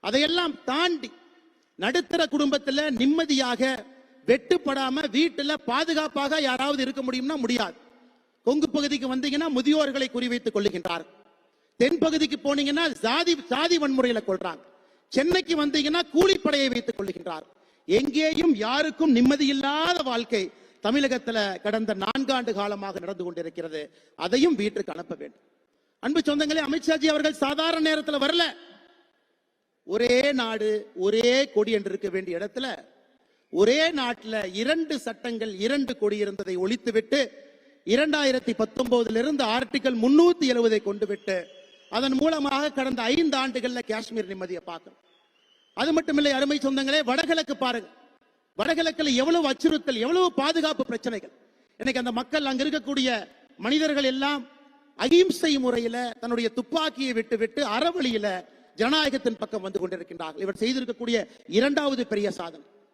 அதையெல்லாம் தாண்டி நடுத்தர குடும்பத்துல நிம்மதியாக வெட்டுப்படாம வீட்டுல பாதுகாப்பாக யாராவது இருக்க முடியும்னா முடியாது. கொங்கு பகுதிக்கு வந்தீங்கன்னா முதியோர்களை குறிவைத்துக் கொள்ளுகின்றார் தென் பகுதிக்கு போனீங்கன்னா சாதி சாதி வன்முறையில கொள்றாங்க. சென்னைக்கு வந்தீங்கன்னா கூலிப்படையை வைத்துக் கொள்ளுகின்றார் எங்கேயும் யாருக்கும் நிம்மதி இல்லாத வாழ்க்கை தமிழகத்துல கடந்த நான்காண்டு காலமாக நடந்து கொண்டிருக்கிறது. அதையும் வீட்டுக்கு அனுப்ப வேண்டும். அன்பு சொந்தங்களே அமித்ஷாஜி அவர்கள் சாதாரண நேரத்தில் வரல. ஒரே நாடு ஒரே கொடி என்று இருக்க வேண்டிய இடத்துல ஒரே நாட்டில் இரண்டு சட்டங்கள் இரண்டு கொடி இருந்ததை ஒழித்துவிட்டு இரண்டாயிரத்தி பத்தொன்பதிலிருந்து ஆர்டிகல் முன்னூத்தி எழுவதை கொண்டு விட்டு அதன் மூலமாக கடந்த ஐந்து ஆண்டுகள்ல காஷ்மீர் நிம்மதியை பார்க்கணும் அது மட்டுமில்லை அருமை சொந்தங்களே வடகிழக்கு பாருங்க. வடகிழக்கில் எவ்வளவு அச்சுறுத்தல் எவ்வளவு பாதுகாப்பு பிரச்சனைகள். இன்னைக்கு அந்த மக்கள் அங்க இருக்கக்கூடிய மனிதர்கள் எல்லாம் அகிம்சை முறையில தன்னுடைய துப்பாக்கியை விட்டு விட்டு அறவழியில ஜனநாயகத்தின் பக்கம் வந்து கொண்டிருக்கின்றார்கள். இவர் செய்திருக்கக்கூடிய இரண்டாவது பெரிய சாதனை.